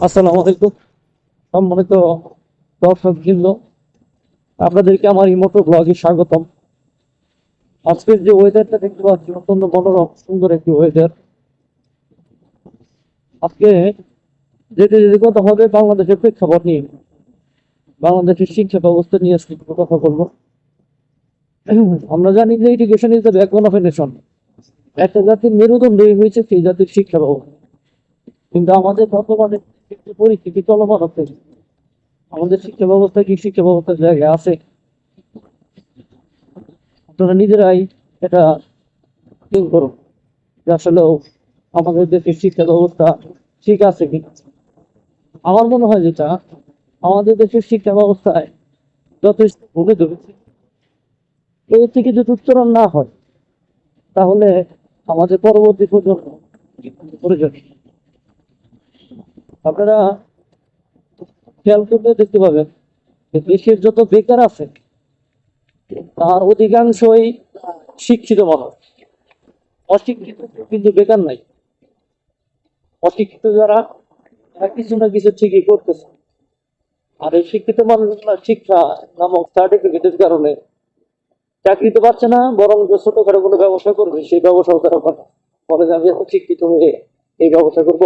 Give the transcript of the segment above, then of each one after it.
আসসালামু আলাইকুম। সম্মানিত দর্শক বৃন্দ, আপনাদেরকে আমার এই ব্লগে স্বাগতম। আজকের যে ওয়েদারটা দেখতে পাচ্ছি, অত্যন্ত মনোরম, সুন্দর একটি ওয়েদার আজকে যেতে যেতে কথা হবে বাংলাদেশের প্রেক্ষাপট নিয়ে। বাংলাদেশের শিক্ষা ব্যবস্থা নিয়ে আজকে কথা বলব। আমরা জানি যে education is the backbone of a nation একটা জাতির মেরুদণ্ড হয়েছে সেই জাতির শিক্ষা ব্যবস্থা। কিন্তু আমাদের বর্তমানে যে পরিস্থিতি চলমান হচ্ছে আমাদের শিক্ষা ব্যবস্থা কি? শিক্ষা ব্যবস্থার জায়গায় আছে। আপনারা নিজেরাই এটা ঠিক করুন যে আসলে আমাদের দেশের শিক্ষা ব্যবস্থা ঠিক আছে কি? আমার মনে হয় যেটা, আমাদের দেশের শিক্ষা ব্যবস্থায় যথেষ্ট ভুলে ধরেছে। এর থেকে যদি উত্তরণ না হয়, তাহলে আমাদের পরবর্তী প্রজন্ম প্রয়োজন। আপনারা খেয়াল করলে দেখতে পাবেন দেশের যত বেকার আছে, তার অধিকাংশই শিক্ষিত মানুষ। অশিক্ষিত কিন্তু বেকার নাই। অশিক্ষিত যারা, তারা কিছু না কিছু ঠিকই করতেছে। আর এই শিক্ষিত মানুষগুলা শিক্ষা নামক সার্টিফিকেটের কারণে চাকরি তো পাচ্ছে না বরং ছোটখাটো কোনো ব্যবসা করবে, সেই ব্যবসাও তারা। বলে যে, আমি এত শিক্ষিত হয়ে এই ব্যবসা করব।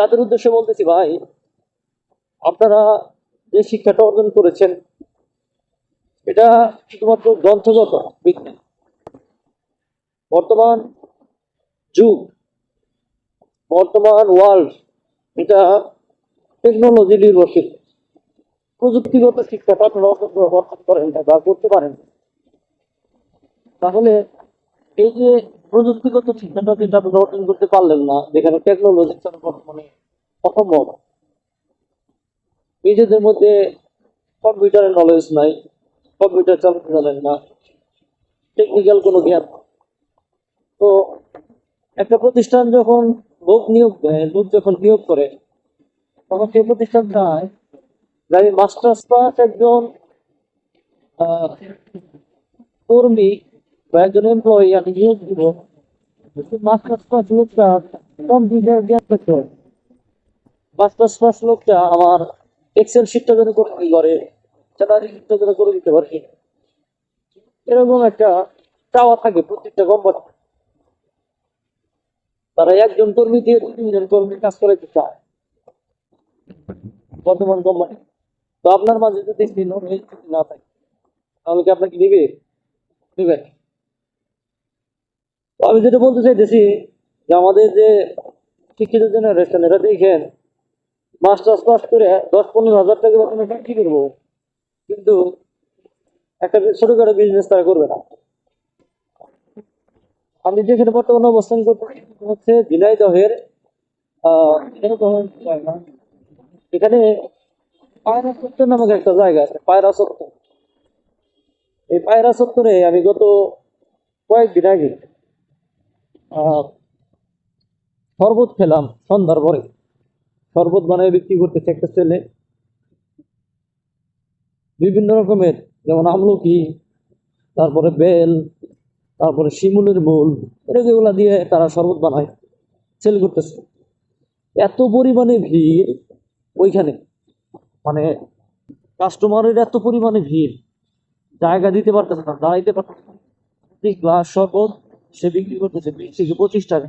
তাদের উদ্দেশ্যে বলতেছি, ভাই, আপনারা যে শিক্ষাটা অর্জন করেছেন, এটা শুধুমাত্র গ্রন্থগত, বিজ্ঞান। বর্তমান যুগ, বর্তমান ওয়ার্ল্ড এটা টেকনোলজি নির্ভরশীল। প্রযুক্তিগত শিক্ষাটা আপনারা অর্জন করেন বা করতে পারেন। তাহলে এই যে প্রযুক্তিগত শিক্ষাটা কিন্তু আপনারা অর্জন করতে পারলেন না যেখানে টেকনোলজি বর্তমানে অসম্ভব। নিজেদের মধ্যে কম্পিউটারের নলেজ নাই কম্পিউটার চালাতে জানেন না টেকনিক্যাল কোনো জ্ঞান তো একটা প্রতিষ্ঠান যখন লোক নিয়োগ দেয় লোক যখন নিয়োগ করে তখন সেই প্রতিষ্ঠান চায় যে আমি মাস্টার্স পাস একজন আহ, কর্মী বা একজন এমপ্লয়ি আমি নিয়োগ দিব মাস্টার্স পাস লোকটা কম্পিউটার জ্ঞান থাকতে হবে মাস্টার্স পাস লোকটা আমার এক্সেল শিটটা যেন করে দিতে পারে স্যালারি শিটটা যেন করে দিতে পারে এরকম একটা চাওয়া থাকে প্রত্যেকটা কোম্পানি তারা একজন কর্মী দিয়ে তিনজন কর্মী কাজ করাইতে চায়। বর্তমান কোম্পানি তো আপনার মাঝে যদি সেই না থাকে, তাহলে কি আপনাকে নিবে তো আমি যেটা বলতে চাইতেছি যে আমাদের যে শিক্ষিত জেনারেশন এরা দেখেন, মাস্টার্স পাস করে দশ পনেরো হাজার টাকা বেতনে চাকরি করব, কিন্তু একটা ছোটখাটো বিজনেস তারা করবে না। আমি যেখানে বর্তমানে অবস্থান করতে হচ্ছে ঝিনাইদহের এখানে পায়রা চত্বর নামক একটা জায়গা আছে, পায়রা চত্বর এই পায়রা চত্বরে আমি গত কয়েকদিন আগে শরবত খেলাম সন্ধ্যার পরে। শরবত বানায় বিক্রি করতেছে একটা ছেলে। বিভিন্ন রকমের, যেমন আমলকি, তারপরে বেল, তারপরে শিমুলের মূল এটা যেগুলা দিয়ে তারা শরবত বানায়, সেল করতেছে। এত পরিমাণে ভিড় ওইখানে। মানে কাস্টমারের এত পরিমাণে ভিড়। জায়গা দিতে পারতেছে না, দাঁড়াইতে পারতেছে না। গ্লাস শরবত সে বিক্রি করতেছে বিশ পঁচিশ টাকা